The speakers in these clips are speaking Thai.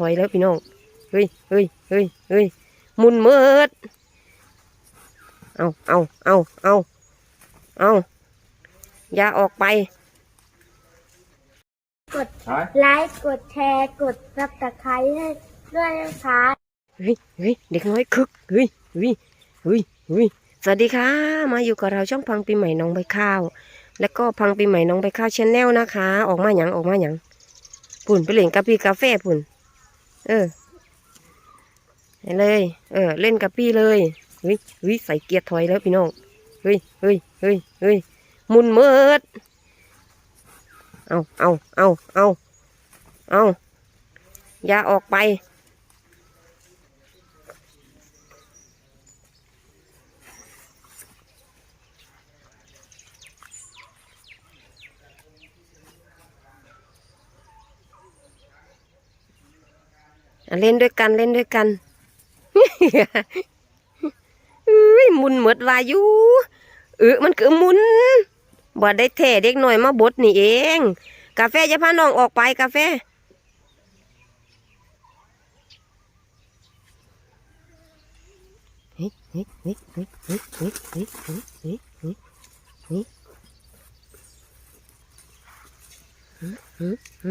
ถอยแล้วพี่น้อง เฮ้ยเฮ้ยเฮ้ยเฮ้ยหมุนเมิดเอาเอาเอาเอาเอาอย่าออกไป กดไลค์ กดแชร์ กดซับสไครต์ให้ด้วยนะคะเฮ้ยเฮ้ยเด็กน้อยคึก เฮ้ยเฮ้ยเฮ้ยเฮ้ยสวัสดีค่ะ มาอยู่กับเราช่องพังปีใหม่น้องใบข้าว แล้วก็พังปีใหม่น้องใบข้าวชแนลนะคะ ออกมาหยังออกมาหยังปุ่นไปเล่นกาแฟกาแฟปุ่น เออเห็นเลย เออ เล่นกับพี่เลยเฮ้ยเฮ้ยใส่เกียร์ถอยแล้วพี่น้องเฮ้ยเฮ้ยเฮ้ยเฮ้ยมุนเมิดเอาเอาเอาเอาเอาอย่าออกไป เล่นด้วยกันเล่นด้วยกันอุ้ยมุนเหมือดวายุเออมันคือมุนบ่ได้แท้เด็กหน่อยมาบดนี่เอง กาแฟจะพาน้องออกไปกาแฟเฮ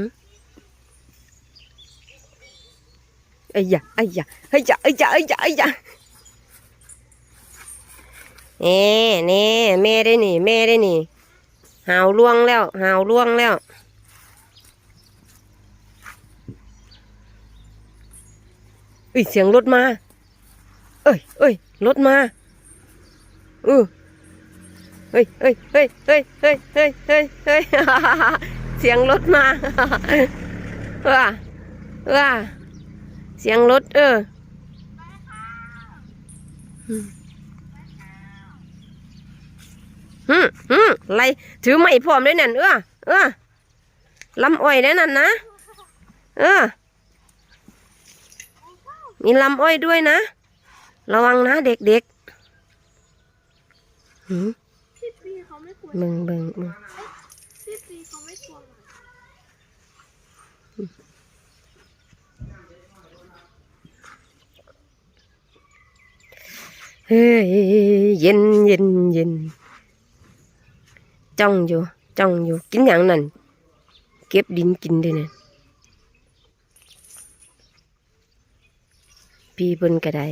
้ย ไอ้ยะไอ้ยะไอ้ยะไอ้ยะไอ้ยะไอ้ยะเน่เน่แม่ได้นี่ แม่ได้นี่หาวล่วงแล้วหาวล่วงแล้วเอ้ยเสียงรถมา เอ้ยเอ้ยรถมาเออเฮ้ยเฮ้ยเฮ้ยเฮ้ยเฮ้ยเฮ้ยเฮ้ยเฮ้ยเสียงรถมาว้าว้า เสียงรถเออฮึฮึไรถือไม้พร้อมด้วยนั่นเออเออลำอ้อยแล้วนั่นนะ เออ มีลำอ้อยด้วยนะ ระวังนะเด็กๆหืมพี่ปีเขาไม่กลัวมึงเบิ่งมึง พี่ปีเขาไม่กลัวหรอ เฮ้ยเย็นเย็นเย็นจ้องอยู่จ้องอยู่กินอย่างนั้นเก็บดินกินด้วยนะพี่เพิ่นก็ได้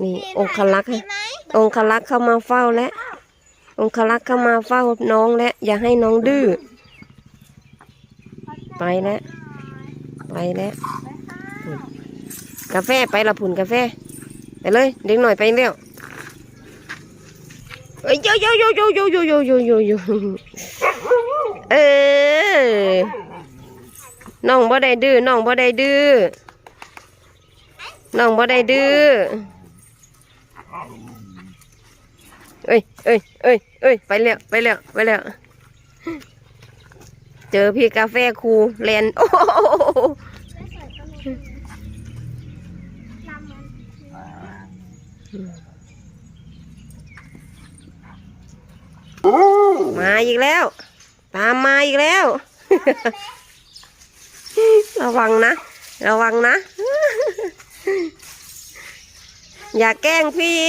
นี่องคลักษณ์ไหมองคลักษณ์เข้ามาเฝ้าแล้วองคลักษณ์เข้ามาเฝ้าน้องแล้วอย่าให้น้องดื้อไปแล้วไปแล้วพุ่นกาแฟไปละผุนกาแฟ ไปเลยเด็กหน่อยไปเร็วเอ้ยโยโยโยโยโยโยโยโยโยโยเออน้องบ่ได้ดื้อน้องบ่ได้ดื้อน้องบ่ได้ดื้อเอ้ยเอ้ยเอ้ยเอ้ยไปแล้วไปแล้วไปแล้วเจอพี่กาแฟครูแลนโอ้โห ลำมัน มาอีกแล้ว ตามมาอีกแล้ว ระวังนะ ระวังนะ อย่าแกล้งพี่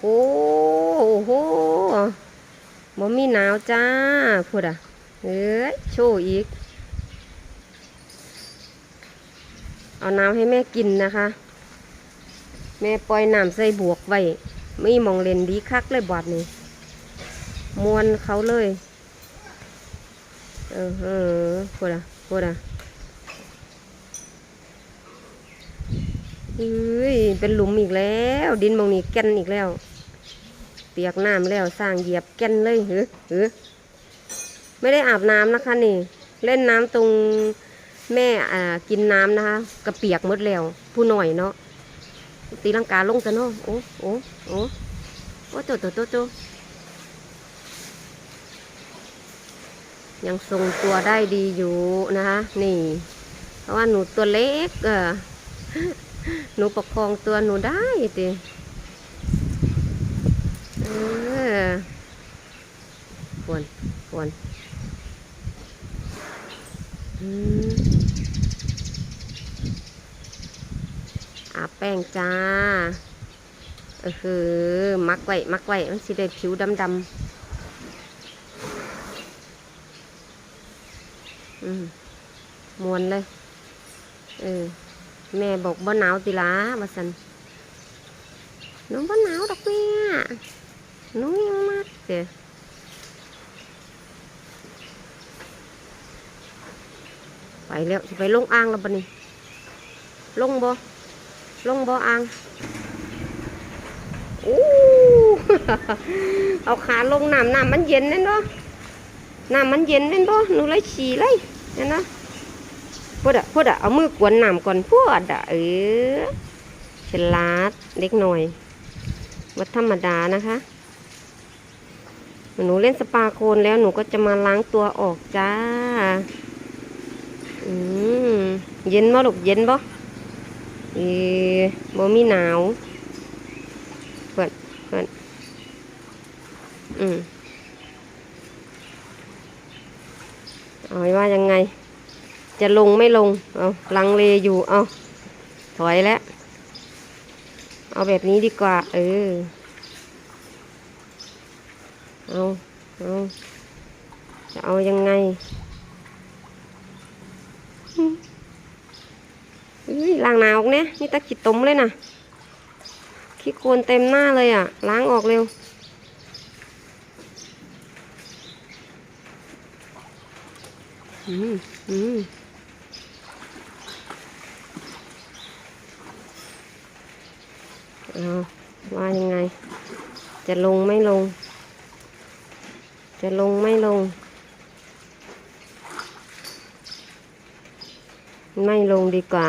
โอ้โห บ่มีหนาวจ้าพูดอะเอ้ยโชว์อีก เอาน้ำให้แม่กินนะคะ แม่ปล่อยน้ำใส่บวกไว้ไม่มองเลนดีคักเลยบอดนี่มวนเขาเลย เออเออพูดอะพูดอะเอ้ยเป็นหลุมอีกแล้ว ดินมองนี่แก่นอีกแล้ว ปียกน้ำแล้วสร้างเหยียบแก่นเลยเฮ้อเฮ้อไม่ได้อาบน้ำนะคะนี่ เล่นน้ำตรงแม่อ่ากินน้ำนะคะกระเปียกมดแล้วผู้หน่อยเนาะตีลังกาลงกันเนาะโอ้โอ้โอ้โอ้โตโตโตโตยังทรงตัวได้ดีอยู่นะคะนี่ เพราะว่าหนูตัวเล็กเออหนูประคองตัวหนูได้ดิ ควรควรอืมอาแป้งจ้าเออคือมักไว้มักไว้มันสิได้ผิวดำดำอืมมวนเลย เออ แม่บอกบ่หนาวติล้าว่าสันน้องบ่หนาวดอกแม่ห น้องยังมากเด้อไปแล้วไปลงอ่างแล้วบัดนี้ลงบ่ลงบ่อ่างโอ้เอาขาลงน้ำน้ำมันเย็นนั่นเนาะน้ำมันเย็นนั่นบ่หนูเลยฉี่เลยนั่นเนาะพูดอะพูดอะเอามือกวนน้ำก่อนพูดอะเออฉลาดเล็กหน่อยวัดธรรมดานะคะ หนูเล่นสปาโคนแล้วหนูก็จะมาล้างตัวออกจ้า อืมเย็นบ่ลูกเย็นบ่เออบ่มีหนาวเพื่อนเพื่อนอืมเอาไว้ว่ายังไง จะลงไม่ลง เอาลังเลอยู่ เอาถอยแล้ว เอาแบบนี้ดีกว่า เออ เอาเอาจะเอายังไงอืมเฮ้ยล้างหนาวออกเนี่ยนี่ตะกิดตมเลยนะขี้โคลนเต็มหน้าเลยอะ ล้างออกเร็วอืมอืมเอาว่ายังไง จะลงไม่ลง จะลงไม่ลง ไม่ลงดีกว่า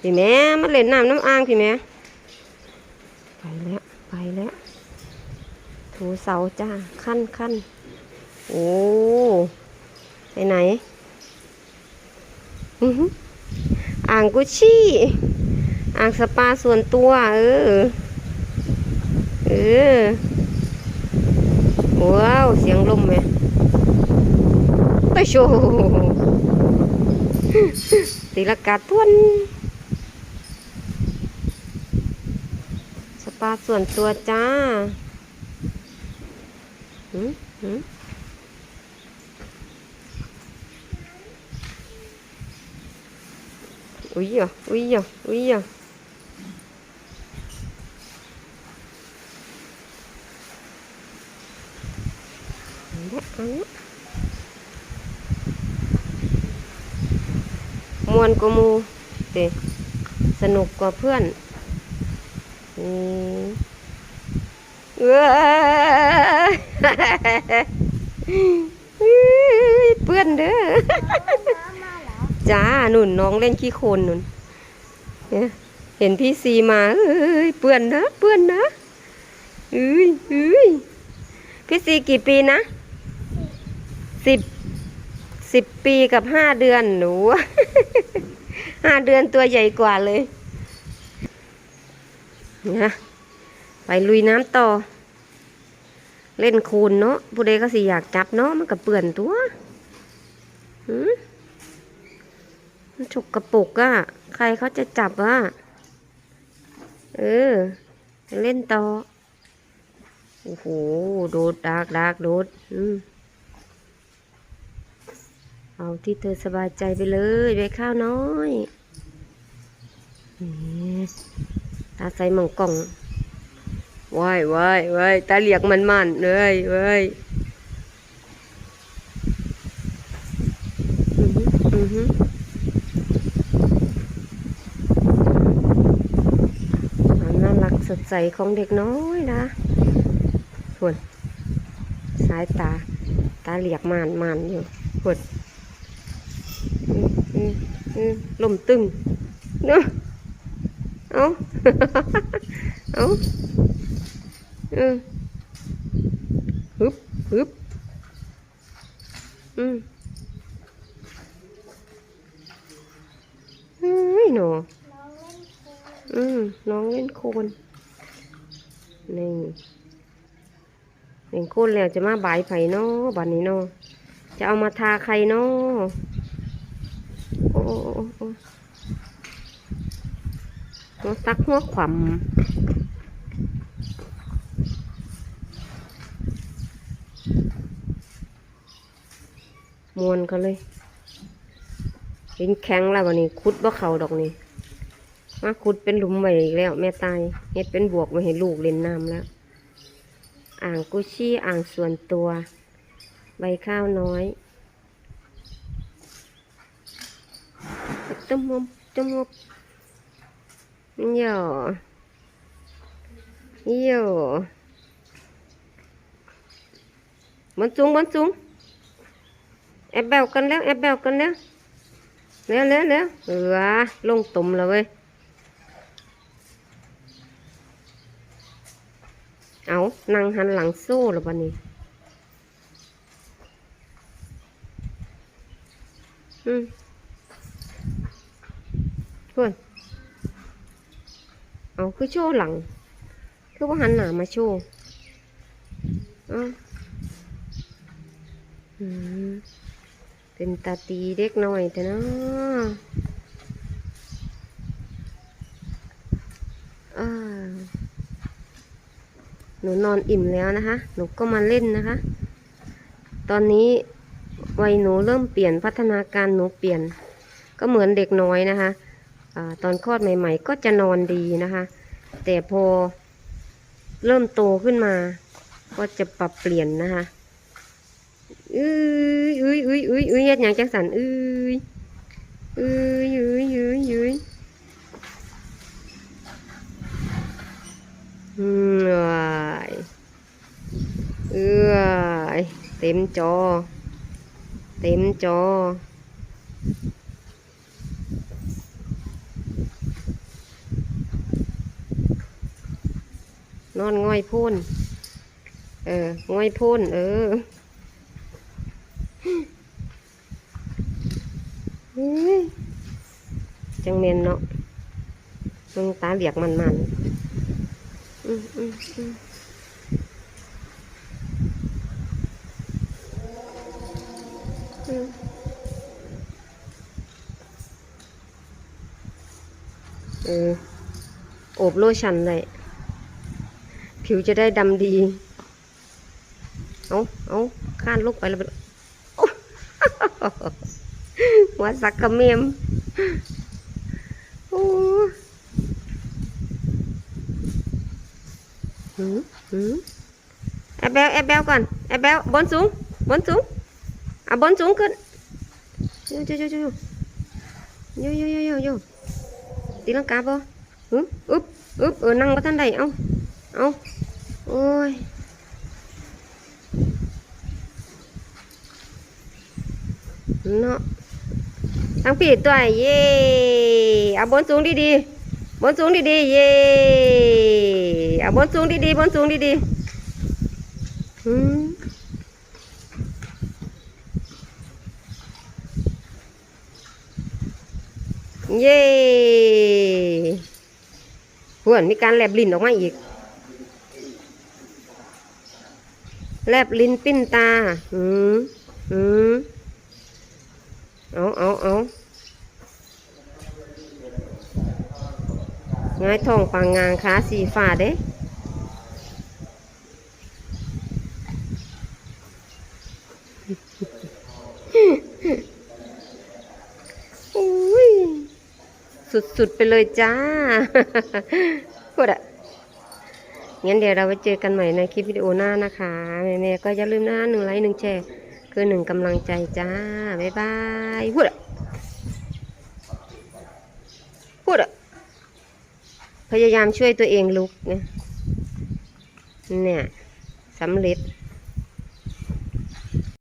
พี่แม่มาเล่นน้ำน้ำอ่างพี่แม่ไปแล้ว ไปแล้ว ถูเสาจ้า ขั้นขั้นโอ้ ไปไหนอ่างกุชชี่ อ่างสปาส่วนตัว เออ เออ ว้าว เสียงลมไหมไปโชว์ตีละกาทวน สปาส่วนตัวจ้าหืมหืมอุ้ยอะอุ้ยอะอุ้ยอะอันเนี้ยอันเนี้ย มวนกว่ามูเตสนุกกว่าเพื่อนอืมเว้ยเปื้อนเด้อจ้าหนุนน้องเล่นขี้โคลนหนุนเนี่ยเห็นพี่ซีมาเอ้ยเปื้อนนะเปื้อนนะเอ้ยเอ้ยพี่ซีกี่ปีนะ สิบสิบปีกับห้าเดือนหนูห้าเดือนตัวใหญ่กว่าเลยนะไปลุยน้ำต่อ เล่นโคลนเนาะผู้ใดก็สิอยากจับเนาะมันก็เปื่อนตัวหืมมันฉกกระปุกอะใครเขาจะจับอะเออเล่นต่อ โอ้โห โดดดากดากโดด อืม เอาที่เธอสบายใจไปเลยไปข้าวน้อยตาใส่หมังกล่องว้ายว้ายว้ายตาเหลียกมันมันเลยเว้ยอือหืออือหือความน่ารักสดใสของเด็กน้อยนะส่วนสายตา ตาเหลียกมานมานอยู่ปวด ลมตึงเนาะเอาเอาเออฮึบฮึบอืมไม่หนออืมน้องเล่นโคนนี่เล่นโคนแล้วจะมาบายไผ่นาะบัดนี้นาะจะเอามาทาใครนาะ โอ้โอ้โอ้โอ้หัวซักหัวขวำมวนเขาเลยเห็นแข็งแล้ววันนี้ คุดว่เขาดอกนี่มาขุดเป็นหลุมไว้อีกแล้ว แม่ตายเฮ็ดเป็นบวกไว้ให้ลูกเล่นน้ำแล้ว อ่างกุชชี่อ่างส่วนตัว ใบข้าวน้อย ตุ้มมุมตุ้มมุมเย่อเย่อบนสูงบนสูงแอบแบวกันแล้วแอบแบวกันแล้วเร็วเร็วเร็วเออลงตุ่มแล้วเว้ยเอานั่งหันหลังสู้หรือปะนี่อืม เพื่อนเอาคือโชว์หลัง คือว่าหันหน้ามาโชว์เอาอืมเป็นตาตีเด็กหน่อยแต่เนาะหนูนอนอิ่มแล้วนะคะ หนูก็มาเล่นนะคะ ตอนนี้วัยหนูเริ่มเปลี่ยนพัฒนาการหนูเปลี่ยน ก็เหมือนเด็กน้อยนะคะ อตอนคลอดใหม่ ๆ ก็จะนอนดีนะคะ แต่พอเริ่มโตขึ้นมา ก็จะปรับเปลี่ยนนะคะอื้ยอื้ยอื้ยอื้ยอื้ยเฮ็ดหยังจังสันอื้ยอื้ยอื้ยอื้ยอื้ยอืมเอ้ยเอ้ยเต็มจอ เต็มจอ นอนง่อยพ่น เออ ง่อยพ่น เออเฮ้ยจังเมนเนาะมึงตาเหลียกมันมันๆอืมอืมอืมอืมเออโอบโลชั่นเลย ผิวจะได้ดำดีเอาเอาข้านลูกไปแล้วไปโอ้หัวสักกระเมียมโอ้หืมหืมแอบเบลแอบเบลก่อนแอบเบลบนสูงบนสูงอะบนสูงขึ้นโยโยโยโยโยโยโยโยโเอาโอ้ยเนาะทางปีตัวเย่เอาบนสูงดีๆบนสูงดีๆเย่เอาบนสูงดีๆบนสูงดีๆหืมเย่หวนมีการแลบลิ้นออกมาอีก แลบลิ้นปิ้นตาหืมหืมเอาเอาเอาง่ายทองปางงางขาสีฟ้าเด้อุ้ยสุดๆไปเลยจ้าพูดอะ งั้นเดี๋ยวเราไปเจอกันใหม่ในคลิปวิดีโอหน้านะคะแม่ๆก็อย่าลืมนะหนึ่งไลค์หนึ่งแชร์คือหนึ่งกำลังใจจ้า บ๊ายบายพูดอะพูดอะพยายามช่วยตัวเองลุกนะเนี่ยสำเร็จ